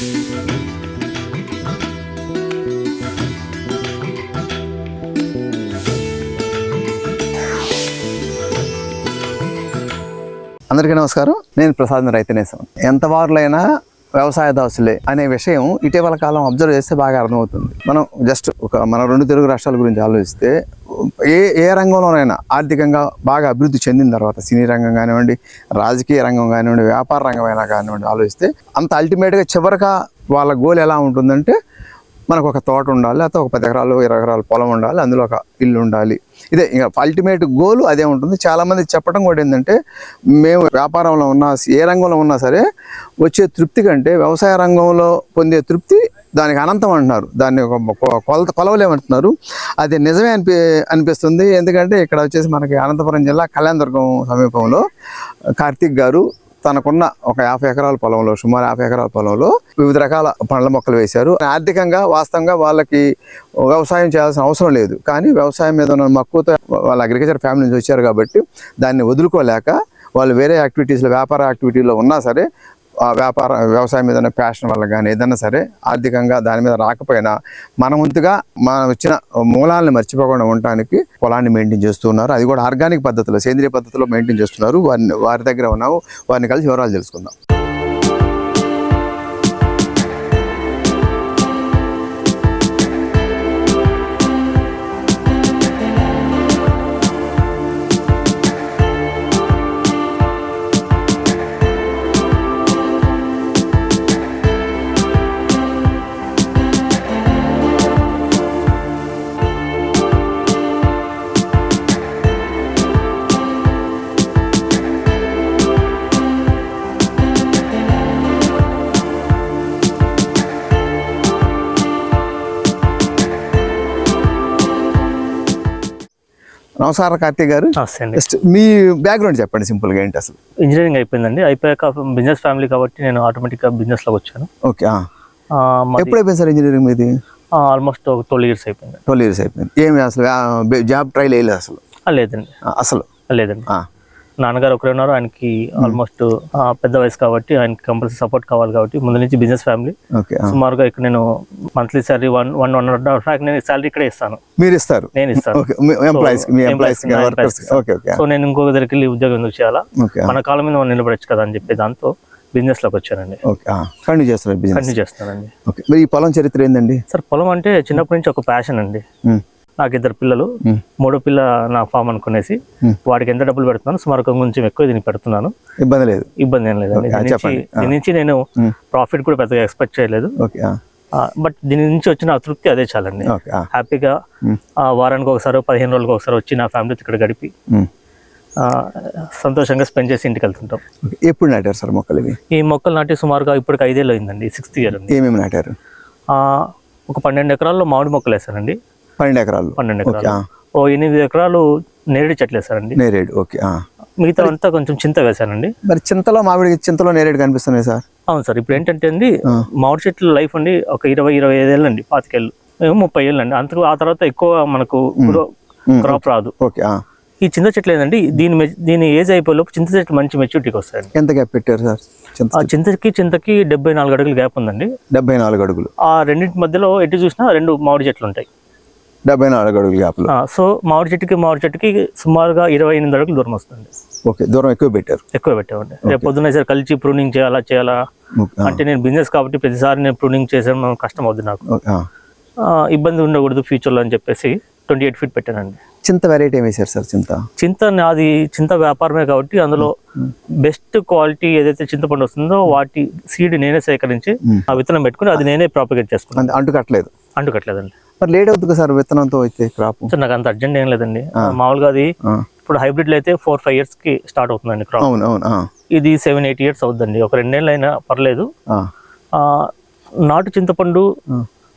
అందరికీ నమస్కారం. నేను ప్రసాద్ రైతనేశం ఎంత వారులైనా వ్యవసాయ దాసులే అనే విషయం ఇటీవల కాలం అబ్జర్వ్ చేస్తే బాగా అర్థమవుతుంది. మనం జస్ట్ ఒక మన రెండు తెలుగు రాష్ట్రాల గురించి ఆలోచిస్తే ఏ ఏ రంగంలోనైనా ఆర్థికంగా బాగా అభివృద్ధి చెందిన తర్వాత సినీ రంగం కానివ్వండి రాజకీయ రంగం కానివ్వండి వ్యాపార రంగం అయినా కానివ్వండి ఆలోచిస్తే అంత అల్టిమేట్గా చివరిగా వాళ్ళ గోల్ ఎలా ఉంటుందంటే మనకు ఒక తోట ఉండాలి లేకపోతే ఒక పది ఎకరాలు ఇరవై ఎకరాలు పొలం ఉండాలి అందులో ఒక ఇల్లు ఉండాలి. ఇదే ఇంకా అల్టిమేట్ గోల్ అదే ఉంటుంది. చాలామంది చెప్పడం కూడా ఏంటంటే మేము వ్యాపారంలో ఉన్నా ఏ రంగంలో ఉన్నా సరే వచ్చే తృప్తి కంటే వ్యవసాయ రంగంలో పొందే తృప్తి దానికి అనంతం అంటున్నారు. దాన్ని ఒక కొ- కొలత కొలవలేమంటున్నారు. అది నిజమే అనిపి అనిపిస్తుంది. ఎందుకంటే ఇక్కడ వచ్చేసి మనకి అనంతపురం జిల్లా కళ్యాణదుర్గం సమీపంలో కార్తీక్ గారు తనకున్న ఒక యాభై ఎకరాల పొలంలో సుమారు యాభై ఎకరాల పొలంలో వివిధ రకాల పండ్ల మొక్కలు వేశారు. ఆర్థికంగా వాస్తవంగా వాళ్ళకి వ్యవసాయం చేయాల్సిన అవసరం లేదు. కానీ వ్యవసాయం మీద ఉన్న మక్కువతో వాళ్ళ అగ్రికల్చర్ ఫ్యామిలీ నుంచి వచ్చారు కాబట్టి దాన్ని వదులుకోలేక వాళ్ళు వేరే యాక్టివిటీస్లో వ్యాపార యాక్టివిటీలో ఉన్నా సరే ఆ వ్యాపార వ్యవసాయం మీద ఉన్న ప్యాషన్ వల్ల కానీ ఏదన్నా సరే ఆర్థికంగా దాని మీద రాకపోయినా మన వంతుగా మనం వచ్చిన మూలాలను మర్చిపోకుండా ఉండటానికి పొలాన్ని మెయింటైన్ చేస్తున్నారు అది కూడా ఆర్గానిక్ పద్ధతిలో సేంద్రియ పద్ధతిలో మెయింటైన్ చేస్తున్నారు. వారిని వారి దగ్గర ఉన్నాము. వారిని కలిసి వివరాలు తెలుసుకుందాం. నమస్కారం కార్తీక్ గారు. జస్ట్ మీ బ్యాక్గ్రౌండ్ చెప్పండి సింపుల్గా ఏంటి అసలు? ఇంజనీరింగ్ అయిపోయిందండి. అయిపోయాక బిజినెస్ ఫ్యామిలీ కాబట్టి నేను ఆటోమేటిక్గా బిజినెస్లోకి వచ్చాను. ఓకే ఎప్పుడు అయిపోయింది సార్ ఇంజనీరింగ్ మీది? ఆల్మోస్ట్ ఒక ట్వెల్వ్ ఇయర్స్ అయిపోయింది. ట్వెల్వ్ ఇయర్స్ అయిపోయింది. ఏమి అసలు జాబ్ ట్రైల్ వేయలేదు అసలు? లేదండి. అసలు? లేదండి. నాన్నగారు ఒకరే ఉన్నారు. ఆయనకి ఆల్మోస్ట్ పెద్ద వయసు కాబట్టి ఆయనకి కంపల్సరీ సపోర్ట్ కావాలి కాబట్టి ముందు నుంచి బిజినెస్ ఫ్యామిలీ. సుమారుగా ఇక్కడ నేను monthly salary one one one and half నేను శాలరీ ఇక్కడే ఇస్తాను. మీరు ఇస్తారు? నేను ఇస్తాను. సో నేను ఇంకొక దగ్గరికి వెళ్ళి ఉద్యోగం ఎందుకు చేయాలా? మన కాలం మీద మనం నిలబడచ్చు కదా అని చెప్పి దాంతో బిజినెస్లోకి వచ్చానండి. కంటిన్యూ చేస్తున్నారు బిజినెస్ కంటిన్యూ చేస్తున్నానండి. ఓకే మరి ఈ పొలం చరిత్ర ఏందండి? సార్ పొలం అంటే చిన్నప్పటి నుంచి ఒక ప్యాషన్ అండి. ఉమ్, నాకు ఇద్దరు పిల్లలు మూడో పిల్ల నా ఫామ్ అనుకునేసి. వాడికి ఎంత డబ్బులు పెడుతున్నాను సుమారు కొంచెం ఎక్కువ దీనికి పెడుతున్నాను. ఇబ్బంది లేదు. ఇబ్బంది ఏం Okay, దీని నుంచి చెప్పండి. దీని నుంచి నేను. ప్రాఫిట్ కూడా పెద్దగా ఎక్స్పెక్ట్ చేయలేదు. ఓకే బట్ దీని నుంచి వచ్చిన తృప్తి అదే చాలండి. హ్యాపీగా. ఆ, వారానికి ఒకసారి పదిహేను రోజులకు ఒకసారి వచ్చి నా ఫ్యామిలీతో ఇక్కడ గడిపి సంతోషంగా స్పెండ్ చేసి ఇంటికి వెళ్తుంటాం. ఎప్పుడు నాటారు సార్ మొక్కలు ఇవి? ఈ మొక్కలు నాటి సుమారుగా ఇప్పటికి ఐదేళ్ళు అయిందండి సిక్స్త్ ఇయర్ ఏమేమి నాటారు? ఒక పన్నెండు ఎకరాల్లో మామిడి మొక్కలు వేసానండి పన్నెండు ఎకరాలు. పన్నెండు ఎకరాలు. ఓ ఎనిమిది ఎకరాలు నేరేడు చెట్లు వేసానండి నేరేడు ఓకే. మిగతా అంతా కొంచెం చింత వేసానండి మరి చింతలో మామిడి చింతలో నేరేడు కనిపిస్తున్నాయి సార్. అవును సార్ ఇప్పుడు ఏంటంటే అండి. మామిడి చెట్ల లైఫ్ అండి ఒక ఇరవై ఇరవై ఐదేళ్ళు అండి పాతికేళ్ళు మేము ముప్పై ఏళ్ళు అండి అంతకు ఆ తర్వాత ఎక్కువ మనకు క్రాప్ రాదు. ఓకే. ఈ చింత చెట్లు ఏంటండి దీని దీని ఏజ్ అయిపోయేలోపు చింత చెట్లు మంచి మెచ్యూరిటీకి వస్తాయండి. ఎంత గ్యాప్ పెట్టారు సార్ ఆ చింతకి చింతకి డెబ్బై నాలుగు అడుగులు గ్యాప్ ఉందండి. డెబ్బై నాలుగు అడుగులు. ఆ రెండింటి మధ్యలో ఎటు చూసినా రెండు మామిడి చెట్లు ఉంటాయి. డెబ్బై నాలుగు అడుగులు గ్యాప్లో ఆ, సో మామిడి చెట్టుకి మామిడి చెట్టుకి సుమారుగా ఇరవై ఎనిమిది అడుగులు దూరం వస్తుంది. ఓకే దూరం ఎక్కువ పెట్టారు. ఎక్కువ పెట్టామండి. రేపు పొద్దున్న సరే కలిసి ప్రూనింగ్ చేయాలా చేయాలా. అంటే నేను బిజినెస్ కాబట్టి ప్రతిసారి నేను ప్రూనింగ్ చేసాను కష్టం అవుతుంది నాకు. ఇబ్బంది ఉండకూడదు ఫ్యూచర్లో అని చెప్పేసి ట్వంటీ ఎయిట్ ఫీట్ పెట్టానండి. చింత వెరైటీ ఏమి వేశారు సార్ చింత? చింత నాది చింత వ్యాపారమే కాబట్టి అందులో బెస్ట్ క్వాలిటీ ఏదైతే చింతపండు వస్తుందో వాటి సీడ్ నేనే సేకరించి. ఆ విత్తనం పెట్టుకుని అది నేనే ప్రాపగేట్ చేసుకున్నాను. అంటు కట్టలేదు అంటుకట్లేదండి మరి లేట్ అవుతుంది సార్ విత్తనంతో అయితే క్రాప్ నాకు అంత అర్జెంట్ ఏం లేదండి. మామూలుగా అది ఇప్పుడు హైబ్రిడ్లో అయితే ఫోర్ ఫైవ్ ఇయర్స్కి స్టార్ట్ అవుతుందండి క్రాప్ అవును అవును ఆ, ఇది సెవెన్ ఎయిట్ ఇయర్స్ అవుతుందండి. ఒక రెండేళ్ళు అయినా పర్లేదు నాటు చింతపండు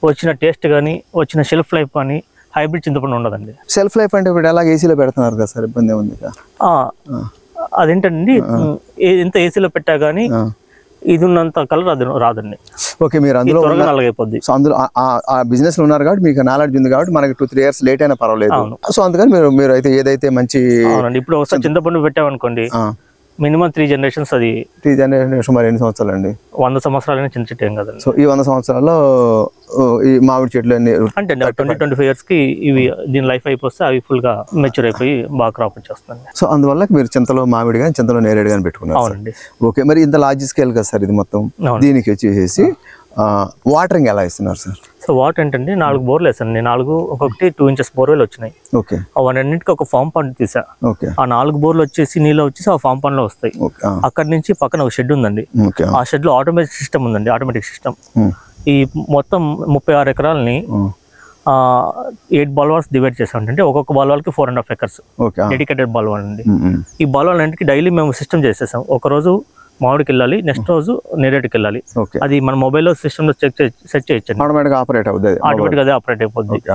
వచ్చిన టేస్ట్ కానీ వచ్చిన షెల్ఫ్ లైఫ్ కానీ హైబ్రిడ్ చింతపండు ఉండదండి. సెల్ఫ్ లైఫ్ అంటే ఇప్పుడు ఎలాగ ఏసీలో పెడుతున్నారు కదా సార్? ఇబ్బంది ఉంది అదేంటండి? ఎంత ఏసీలో పెట్టా కానీ. ఇది ఉన్నంత కలర్ అది రాదండి. ఓకే మీరు అందులో త్వరగా నల్లగైపోద్ది. సో అందులో ఆ- బిజినెస్లో ఉన్నారు కాబట్టి మీకు నాలెడ్జ్ ఉంది కాబట్టి మనకి టూ త్రీ ఇయర్స్ లేట్ అయినా పర్వాలేదు. సో అందుకని మీరు మీరు అయితే ఏదైతే మంచి ఇప్పుడు ఒకసారి చింతపండు పెట్టామనుకోండి మినిమం త్రీ జనరేషన్స్ అది. టీ జనరేషన్ సుమారు ఎన్ని సంవత్సరాలు అండి వంద సంవత్సరాలైనా చిన్న చెట్టు ఏం కదండి. సో ఈ వంద సంవత్సరాల్లో ఈ మామిడి చెట్లు అన్ని అంటే ట్వంటీ ట్వంటీ ఫైవ్ ఇయర్స్కి ఇవి దీని లైఫ్ అయిపోతే అవి ఫుల్గా మెచ్యూర్ అయిపోయి బాగా క్రాప్ వచ్చేస్తుంది సో అందువల్ల మీరు చింతలో మామిడి కానీ చింతలో నేరేడు కానీ పెట్టుకున్నారు. అవునండి. ఓకే మరి ఇంత లార్జ్ స్కేల్ కదా సార్ ఇది మొత్తం. దీనికి వచ్చేసి వాటరింగ్ ఎలా ఇస్తున్నారు సార్ సో వాట్ ఏంటంటే నాలుగు బోర్లు వేసాను నాలుగు ఒక్కొక్కటి టూ ఇంచెస్ బోర్వెల్ వచ్చినాయి. ఓకే రెండింటికి ఒక ఫామ్ పండ్ తీసా. ఓకే ఆ నాలుగు బోర్లు వచ్చేసి నీళ్ళు వచ్చేసి ఆ ఫామ్ పండ్లో వస్తాయి. అక్కడి నుంచి పక్కన ఒక షెడ్ ఉందండి. ఓకే ఆ. షెడ్లో ఆటోమేటిక్ సిస్టమ్ ఉందండి ఆటోమేటిక్ సిస్టమ్ ఉమ్, ఈ మొత్తం ముప్పై ఆరు ఎకరాలని ఎయిట్ బాల్వాల్స్ డివైడ్ చేసాం అంటే ఒక్కొక్క బాల్వాల్కి four and half acres dedicated ball valve అండి. ఉమ్, ఉమ్, ఈ బాల్వాల్ అన్నింటికి డైలీ మేము సిస్టమ్ చేసేసాం. ఒక రోజు మామిడికి వెళ్ళాలి నెక్స్ట్ రోజు నేరేడుకి వెళ్ళాలి అది మన మొబైల్లో సిస్టంలో చెక్ సెట్ చేయొచ్చండి. ఆటోమేటిక్ ఆపరేట్ అవుతుంది అది. ఆటోమేటిక్ అదే ఆపరేట్ అయిపోద్ది.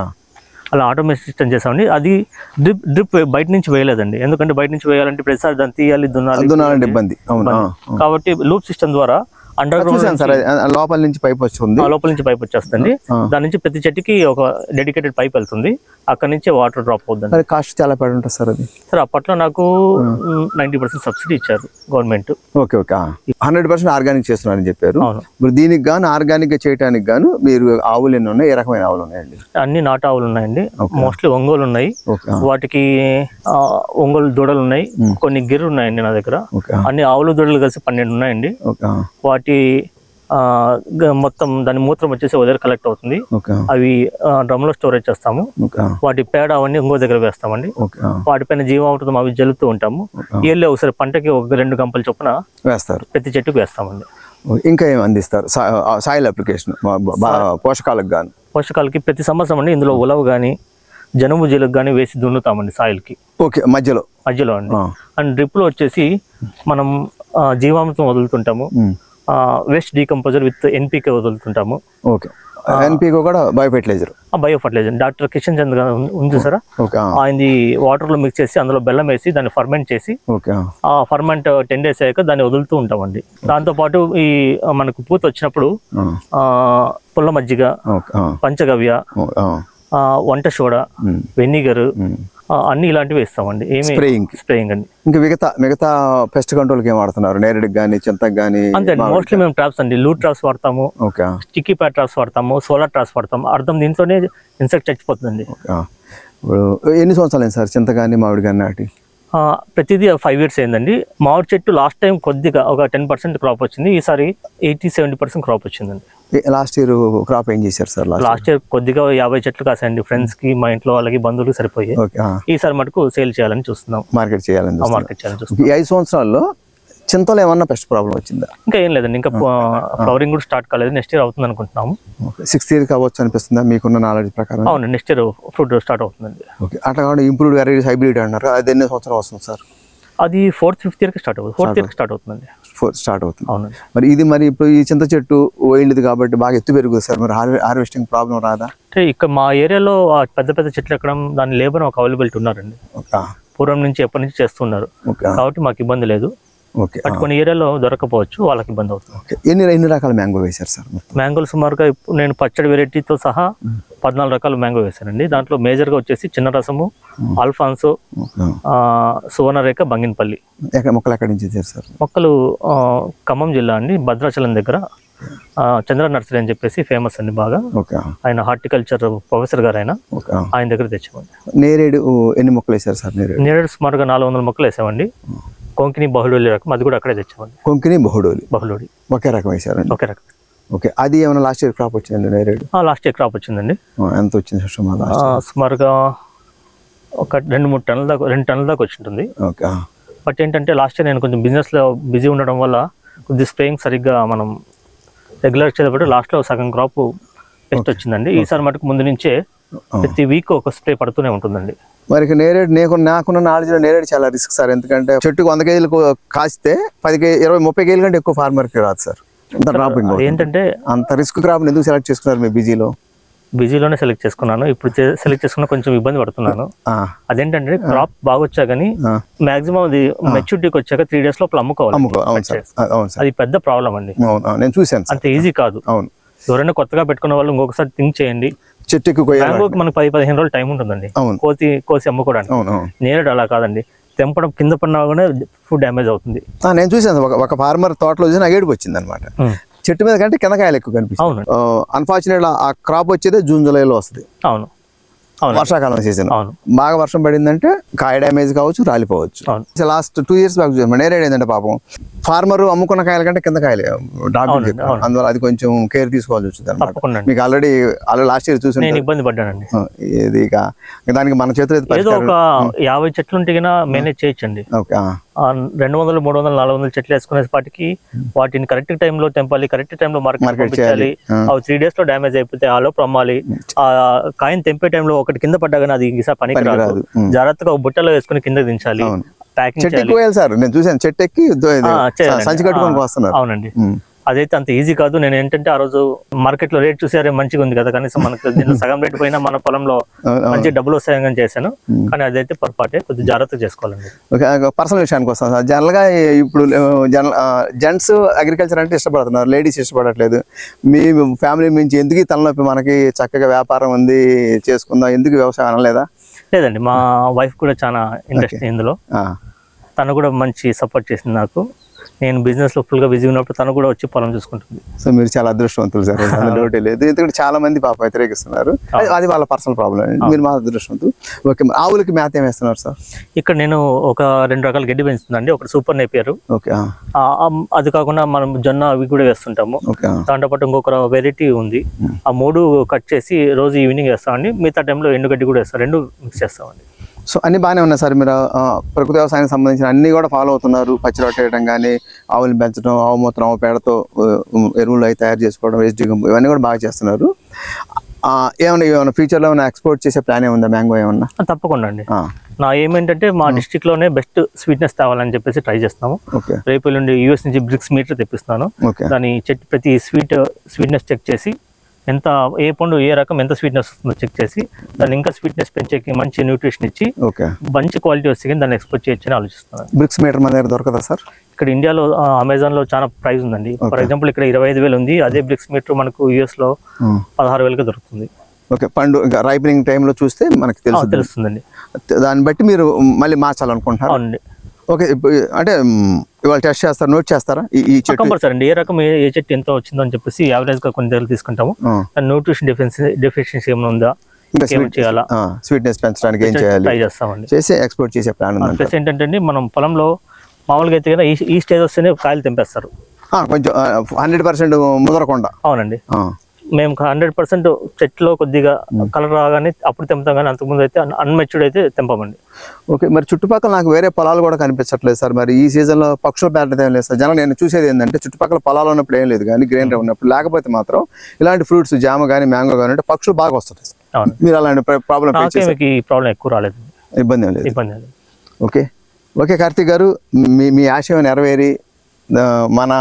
అలా ఆటోమేటిక్ సిస్టమ్ చేసామండి. అది డ్రిప్ డ్రిప్ బయట నుంచి వేయలేదండి. ఎందుకంటే బయట నుంచి వేయాలంటే ప్రతిసారి దాన్ని తీయాలి దున్నాలి. దున్నాలంటే ఇబ్బంది. అవును. కాబట్టి లూప్ సిస్టమ్ ద్వారా అండర్ గ్రౌండ్ సార్ లోపల నుంచి పైప్ వస్తుంది. లోపల నుంచి పైప్ వచ్చేస్తుంది. దాని నుంచి ప్రతి చెట్టుకి ఒక డెడికేటెడ్ పైప్ వెళ్తుంది. అక్కడ నుంచి వాటర్ డ్రాప్ అవుతుంది. కాస్ట్ చాలా పడి ఉంటుంది సార్ అది. సార్ అప్పట్లో నాకు నైంటీ పర్సెంట్ సబ్సిడీ ఇచ్చారు government okay okay. Hundred percent organic చేస్తున్నారని చెప్పారు. ఇప్పుడు దీనికి గాను ఆర్గానిక్ చేయడానికి గాను మీరు ఆవులు ఎన్ని ఉన్నాయి? ఏ రకమైన ఆవులు ఉన్నాయండి? అన్ని నాటు ఆవులు ఉన్నాయండి. మోస్ట్లీ ఒంగోలు ఉన్నాయి. వాటికి ఒంగోలు దూడలు ఉన్నాయి. కొన్ని గిర్రు ఉన్నాయండి నా దగ్గర. అన్ని ఆవులు దూడలు కలిసి పన్నెండు ఉన్నాయండి. ఆ, వాటి మొత్తం దాని మూత్రం వచ్చేసి వదిలి కలెక్ట్ అవుతుంది. అవి డ్రమ్లో స్టోరేజ్ చేస్తాము. వాటి పేడ అవన్నీ ఇంకో దగ్గర వేస్తామండి. వాటిపైన జీవామృతం అవి జల్లుతూ ఉంటాము. ఏళ్ళు ఒకసారి పంటకి ఒక రెండు గంపల చొప్పున వేస్తారు. ప్రతి చెట్టుకు వేస్తామండి. ఇంకా ఏమి అందిస్తారు? సాయిల్ అప్లికేషన్ పోషకాలకు గాను. పోషకాలకి ప్రతి సంవత్సరం అండి ఇందులో ఉలవ కానీ జనుము జీలకు కానీ వేసి దున్నుతామండి సాయిల్కి. ఓకే మధ్యలో. మధ్యలో అండి. అండ్ డ్రిప్లో వచ్చేసి మనం జీవామృతం వదులుతుంటాము. వేస్ట్ డీకంపోజర్ విత్ ఎన్పికే వదులుతుంటాము. ఓకే. ఎన్పికో కూడా బయో ఫెర్టిలైజర్ ఆ bio fertilizer doctor Kishan Chand garu ఉంది- ఆ, ఆయనది వాటర్లో మిక్స్ చేసి అందులో బెల్లం వేసి దాన్ని ఫర్మెంట్ చేసి ఆ, ఫర్మెంట్ టెన్ డేస్ అయ్యాక దాన్ని వదులుతూ ఉంటామండి. దాంతోపాటు ఈ ఆ, మనకు పూత వచ్చినప్పుడు పుల్ల మజ్జిగ పంచగవ్య వంట సోడా వెనిగర్. అన్ని ఇలాంటివి వేస్తామండి. ఏమి స్ప్రేయింగ్. స్ప్రేయింగ్ అండి. ఇంకా మిగతా మిగతా పెస్ట్ కంట్రోల్కి ఏం వాడుతున్నారు? నేరేడుకి కానీ చింతకి కానీ అంతే అండి. మోస్ట్లీ మేము ట్రాప్స్ అండి. లూ ట్రాప్స్ వాడతాము. స్టిక్కీ ప్యాడ్ ట్రాప్స్ వాడతాము. సోలార్ ట్రాప్స్ వాడతాము. అర్థం దీంట్లోనే ఇన్సెక్ట్ చచ్చిపోతుందండి. ఆ. ఇప్పుడు ఎన్ని సంవత్సరాలు సార్? చింత కానీ మామిడి కానీ నాటి? ప్రతిదీ ఫైవ్ ఇయర్స్ అయిందండి. మామిడి చెట్టు లాస్ట్ టైం కొద్దిగా ఒక టెన్ పర్సెంట్ క్రాప్ వచ్చింది. ఈసారి ఎయిటీ సెవెంటీ పర్సెంట్ క్రాప్ వచ్చిందండి. లాస్ట్ ఇయర్ క్రాప్ ఏం చేశారు సార్? లాస్ట్ ఇయర్ కొద్దిగా యాభై చెట్లు కాసాయండి. ఫ్రెండ్స్కి మా ఇంట్లో వాళ్ళకి బంధువులకు సరిపోయాయి. ఈసారి మటుకు సేల్ చేయాలని చూస్తున్నాం. మార్కెట్ చేయాలని. మార్కెట్ చేయాలని చూస్తున్నాం. ఈ ఐదు సంవత్సరాల్లో చింతలో ఏమన్నా పెస్ట్ ప్రాబ్లం వచ్చిందా? ఇంకా ఏం లేదండి ఇంకా ఫ్లవరింగ్ కూడా స్టార్ట్ కాలేదు నెక్స్ట్ ఇయర్ అవుతుంది అనుకుంటున్నాము. సిక్స్త్ ఇయర్ కావచ్చు అనిపిస్తుందా? మీకున్న నాలెడ్జ్ ప్రకారం? అవును నెక్స్ట్ ఇయర్ ఫ్రూట్ స్టార్ట్ అవుతుందండి. ఓకే. అట్లా కాకుండా ఇంప్రూవ్డ్ వెరైటీస్ హైబ్రిడ్ అన్నారు అది ఎన్ని సంవత్సరం వస్తుంది సార్? అది ఫోర్త్ ఫిఫ్త్ ఇయర్కి స్టార్ట్ అవుతుంది. ఫోర్త్ ఇయర్కి స్టార్ట్ అవుతుందండి. ఫోర్ స్టార్ట్ అవుతుంది. అవునండి. మరి ఇది మరి ఇప్పుడు ఈ చింత చెట్టు ఓల్డ్ది కాబట్టి బాగా ఎత్తు పెరుగుతుంది సార్. మరి హార్వెస్టింగ్ ప్రాబ్లం రాదా? అంటే ఇక్కడ మా ఏరియాలో పెద్ద పెద్ద చెట్లు ఎక్కడం దాని లేబర్ ఒక అవైలబిలిటీ ఉన్నారండి. పూర్వం నుంచి ఎప్పటి నుంచి చేస్తున్నారు. ఓకే. కాబట్టి మాకు ఇబ్బంది లేదు. కొన్ని ఏరియాలో దొరకపోవచ్చు వాళ్ళకి ఇబ్బంది అవుతుంది. ఎన్ని ఎన్ని రకాల మ్యాంగో వేశారు సార్ మ్యాంగోలు సుమారుగా ఇప్పుడు నేను పచ్చడి వెరైటీతో సహా పద్నాలుగు రకాల మ్యాంగో వేశానండి. దాంట్లో మేజర్గా వచ్చేసి చిన్న రసము ఆ, సువర్ణరేఖ బంగినపల్లి. మొక్కలు ఎక్కడి నుంచి సార్? మొక్కలు ఖమ్మం జిల్లా అండి. భద్రాచలం దగ్గర. చంద్ర నర్సరీ అని చెప్పేసి ఫేమస్ అండి బాగా. ఓకే. ఆయన హార్టికల్చర్ ప్రొఫెసర్ గారు ఆయన. ఆయన దగ్గర తెచ్చామండి. నేరేడు ఎన్ని మొక్కలు వేశారు సార్ నేరేడు? నేరేడు సుమారుగా నాలుగు వందల మొక్కలు వేసామండి. కొంకిని బహుళూలి రకం అది కూడా అక్కడే తెచ్చామండి. కొంకిని బహుడోలి బహుళూడి ఒకే రకం వేశారండి? ఒకే రకం. ఓకే అది ఏమైనా లాస్ట్ ఇయర్ క్రాప్ వచ్చిందండి నేరేడు లాస్ట్ ఇయర్ క్రాప్ వచ్చిందండి. ఎంత వచ్చింది సుమారుగా ఒక రెండు మూడు టన్నుల దాకా రెండు టన్నుల దాకా వచ్చి ఉంటుంది ఓకే బట్ ఏంటంటే లాస్ట్ ఇయర్ నేను కొంచెం బిజినెస్లో బిజీ ఉండడం వల్ల కొద్ది స్ప్రేయింగ్ సరిగ్గా మనం రెగ్యులర్ చేసేటప్పుడు లాస్ట్లో సగం క్రాప్ పెస్ట్ వచ్చిందండి. ఈసారి మటుకు ముందు నుంచే ప్రతి వీక్ ఒక స్ప్రే పడుతూనే ఉంటుందండి. మరి ఇక నేరేడు నీకు నాకున్న నాలెడ్జ్లో నేరేడు చాలా రిస్క్ సార్. ఎందుకంటే చెట్టుకు వంద కేజీలు కాస్తే పది కేజీ ఇరవై ముప్పై కేజీల కంటే ఎక్కువ ఫార్మర్కి రాదు సార్. అంత డ్రాపింగ్ ఏంటంటే అంత రిస్క్ క్రాప్ ఎందుకు సెలెక్ట్ చేసుకున్నారు మీ బిజీలో బిజీలోనే సెలెక్ట్ చేసుకున్నాను. ఇప్పుడు సెలెక్ట్ చేసుకున్న కొంచెం ఇబ్బంది పడుతున్నాను. అదేంటంటే క్రాప్ బాగా వచ్చా కానీ మాక్సిమం అది మెచ్యూరిటీకి వచ్చాక త్రీ డేస్ లోపల అమ్ముకోవాలి. అమ్ముకో అవును సార్. అవును సార్. అది పెద్ద ప్రాబ్లం అండి. నేను చూశాను సార్. అంత ఈజీ కాదు. అవును. ఎవరైనా కొత్తగా పెట్టుకున్న వాళ్ళు ఇంకొకసారి థింక్ చేయండి. చెట్టుకి కొయ్యాలి మ్యాంగోకి మనకి పది పదిహేను రోజులు టైం ఉంటుందండి. అవును. కోసి కోసి అమ్ముకోవడానికి. నేరేడు అలా కాదండి. తెంపడం కింద పడినా కూడా ఫుడ్ డ్యామేజ్ అవుతుంది. నేను చూసాను ఒక ఫార్మర్ తోటలో చూసి నాకు ఏడుపు వచ్చింది అనమాట. చెట్టు మీద కంటే కింద కాయలు ఎక్కువ కనిపిస్తాయి. అవునండి అన్ఫార్చునేట్ ఆ క్రాప్ వచ్చేది జూన్ జూలైలో వస్తుంది. అవును. వర్షాకాలం సీజన్ బాగా వర్షం పడిందంటే కాయ డ్యామేజ్ కావచ్చు రాలిపోవచ్చు. లాస్ట్ టూ ఇయర్స్ బ్యాక్ చూసాం నేరేడు ఏంటంటే పాపం ఫార్మర్ అమ్ముకున్న కాయల కంటే కింద కాయలే. అవును. అందువల్ల అది కొంచెం కేర్ తీసుకోవాల్సి వచ్చింది అనమాట. మీకు ఆల్రెడీ ఆల్రెడీ లాస్ట్ ఇయర్ చూసి ఇబ్బంది పడ్డానండి. ఇది ఇక దానికి మన చేతిలో యాభై చెట్లు ఉంటే మేనేజ్ చేయొచ్చండి. ఓకే రెండు వందలు మూడు వందలు నాలుగు వందలు చెట్లు వేసుకునేపాటికి వాటిని కరెక్ట్ టైంలో తెంపాలి కరెక్ట్ టైంలో మార్కెట్ పంపించాలి. అవి త్రీ డేస్లో డ్యామేజ్ అయిపోతే ఆ లోపు అమ్మాలి ఆ కాయని తెంపే టైంలో ఒకటి కింద పడ్డా కానీ అది ఈసారి పనికి రాదు. ఉమ్. జాగ్రత్తగా ఒక బుట్టలో వేసుకుని కింద దించాలి. ప్యాకింగ్ సార్ నేను చూసాను చెట్టు ఎక్కి. సంచి కట్టుకొని వస్తున్నారు అవునండి. అదైతే అంత ఈజీ కాదు. నేను ఏంటంటే ఆ రోజు మార్కెట్లో రేట్ చూసారే మంచిగా ఉంది కదా. కనీసం మనకు దీంట్లో సగం రేట్ పోయినా మన పొలంలో. మంచి డబ్బులు వస్తాయని చేశాను. కానీ అదైతే పొరపాటే. కొద్దిగా జాగ్రత్త చేసుకోవాలండి. ఓకే పర్సనల్ విషయానికి వస్తాం సార్. జనరల్గా ఇప్పుడు జనరల్ జెంట్స్ అగ్రికల్చర్ అంటే ఇష్టపడుతున్నారు. లేడీస్ ఇష్టపడట్లేదు. మీ ఫ్యామిలీ నుంచి ఎందుకు తలనొప్పి? మనకి చక్కగా వ్యాపారం ఉంది చేసుకుందాం. ఎందుకు వ్యవసాయం అనలేదా? లేదండి మా వైఫ్ కూడా చాలా ఇంట్రెస్ట్ ఇందులో. తను కూడా మంచి సపోర్ట్ చేసింది నాకు. నేను బిజినెస్లో ఫుల్గా బిజీ ఉన్నప్పుడు తను కూడా వచ్చి పొలం చూసుకుంటుంది. సో మీరు చాలా అదృష్టవంతులు సార్. డౌటే లేదు. ఎందుకంటే చాలా మంది పాప వ్యతిరేకిస్తున్నారు. అది- వాళ్ళ పర్సనల్ ప్రాబ్లం మీరు మా అదృష్టవంతులు. ఓకే ఆవులకి మేత ఏం వేస్తున్నారు సార్? ఇక్కడ నేను ఒక రెండు రకాల గడ్డి పెంచుతుందండి. ఒకటి సూపర్ నేపియర్ ఓకే అది కాకుండా మనం జొన్న అవి కూడా వేస్తుంటాము. దాంతో పాటు ఇంకొక వెరైటీ ఉంది. ఆ మూడు కట్ చేసి రోజు ఈవినింగ్ వేస్తామండి. మిగతా టైంలో ఎండుగడ్డి కూడా వేస్తాం. రెండు మిక్స్ చేస్తామండి. సో అన్ని బాగానే ఉన్నాయి సార్. మీరు ప్రకృతి వ్యవసాయానికి సంబంధించిన అన్ని కూడా ఫాలో అవుతున్నారు. పచ్చి రొట్టె వేయడం కానీ ఆవులు పెంచడం ఆవు మూత్రం ఆవు పేడతో ఎరువులు అవి తయారు చేసుకోవడం వేస్ట్ ఇవన్నీ కూడా బాగా చేస్తున్నారు. ఆ, ఏమన్నా ఏమన్నా ఫ్యూచర్లో ఏమైనా ఎక్స్పోర్ట్ చేసే ప్లాన్ ఏముందా? మ్యాంగో ఏమన్నా? తప్పకుండా అండి. నా ఏమేంటంటే మా డిస్టిక్లోనే బెస్ట్ స్వీట్నెస్ తేవాలని చెప్పేసి ట్రై చేస్తున్నాము. ఓకే. రేపు ఎల్లుండి యూఎస్ నుంచి బ్రిక్స్ మీటర్ తెప్పిస్తున్నాను. ఓకే. దాని చెట్టు ప్రతి స్వీట్ స్వీట్నెస్ చెక్ చేసి ఎంత ఏ పండు ఏ రకం ఎంత స్వీట్నెస్ వస్తుందో చెక్ చేసి దాన్ని ఇంకా స్వీట్నెస్ పెంచేకి మంచి న్యూట్రిషన్ ఇచ్చి ఓకే. మంచి క్వాలిటీ వస్తే దాన్ని ఎక్స్పోర్ట్ చేయొచ్చని ఆలోచిస్తున్నాను బ్రిక్స్ మీటర్ మన దగ్గర దొరకదా సార్? ఇక్కడ ఇండియాలో అమెజాన్లో చాలా ప్రైస్ ఉందండి. ఫర్ ఎగ్జాంపుల్ ఇక్కడ ఇరవై ఐదు వేలు ఉంది. అదే బ్రిక్స్ మీటర్ మనకు యూఎస్లో పదహారు వేలకు దొరుకుతుంది. ఓకే. పండు రైపనింగ్ టైంలో చూస్తే మనకి తెలుసు తెలుస్తుందండి. దాన్ని బట్టి మీరు మళ్ళీ మార్చాలనుకుంటున్నారు? అవునండి. ఓకే అంటే ఇవాళ టెస్ట్ చేస్తారు నోట్ చేస్తారా? ఈ చెట్టు? కంపల్సరీ అండి ఏ రకం ఏ చెట్టు ఎంత వచ్చిందో అని చెప్పేసి యావరేజ్గా కొన్ని దగ్గర తీసుకుంటాము. న్యూట్రిషన్ డెఫిషియన్సీ డెఫిషియన్సీ ఏమైనా ఉందా? చేయాలా? స్వీట్నెస్ పెంచడానికి ఏం చేయాలి? ట్రై చేస్తామండి. చేసి ఎక్స్పోర్ట్ చేసే ప్లాన్ ప్లస్ ఏంటంటే మనం పొలంలో మామూలుగా అయితే కదా ఈ- స్టేజ్ వస్తేనే కాయలు తెంపేస్తారు. కొంచెం హండ్రెడ్ పర్సెంట్ ముదరకుండా. అవునండి. మేము హండ్రెడ్ పర్సెంట్ చెట్లో కొద్దిగా కలర్ రాగానే అప్పుడు తెంపుతాం కానీ అంతకుముందు అయితే అన్మెచ్యూర్డ్ అయితే తెంపమండి. ఓకే మరి చుట్టుపక్కల నాకు వేరే పొలాలు కూడా కనిపించట్లేదు సార్. మరి ఈ సీజన్లో పక్షుల పేట ఏం లేదు సార్. జనం నేను చూసేది ఏంటంటే చుట్టుపక్కల పొలాలు ఉన్నప్పుడు ఏం లేదు కానీ గ్రీనరీ ఉన్నప్పుడు. లేకపోతే మాత్రం ఇలాంటి ఫ్రూట్స్ జామ కానీ మ్యాంగో కానీ అంటే పక్షులు బాగా వస్తుంటాయి సార్. అవును. మీరు అలాంటి ప్రాబ్లం ఈ ప్రాబ్లం ఎక్కువ రాలేదు ఇబ్బంది లేదు. ఇబ్బంది లేదు. ఓకే. ఓకే కార్తీక్ గారు మీ మీ ఆశయం నెరవేరి మన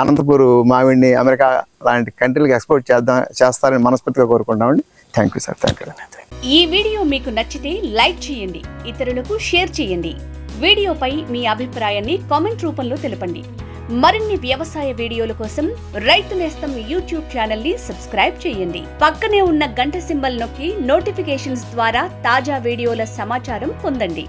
అనంతపూర్ మామిడిని అమెరికా లాంటి కంట్రీలకు ఎక్స్పోర్ట్ చేద్దాం చేస్తారని మనస్ఫూర్తిగా కోరుకుంటామండి thank you sir thank you ఈ వీడియో మీకు నచ్చితే లైక్ చేయండి ఇతరులకు షేర్ చేయండి. వీడియోపై మీ అభిప్రాయాన్ని కామెంట్ రూపంలో తెలపండి. మరిన్ని వ్యవసాయ వీడియోల కోసం రైతు నేస్తం యూట్యూబ్ ఛానల్ని సబ్స్క్రైబ్ చేయండి. పక్కనే ఉన్న గంట సింబల్ నొక్కి నోటిఫికేషన్స్ ద్వారా తాజా వీడియోల సమాచారం పొందండి.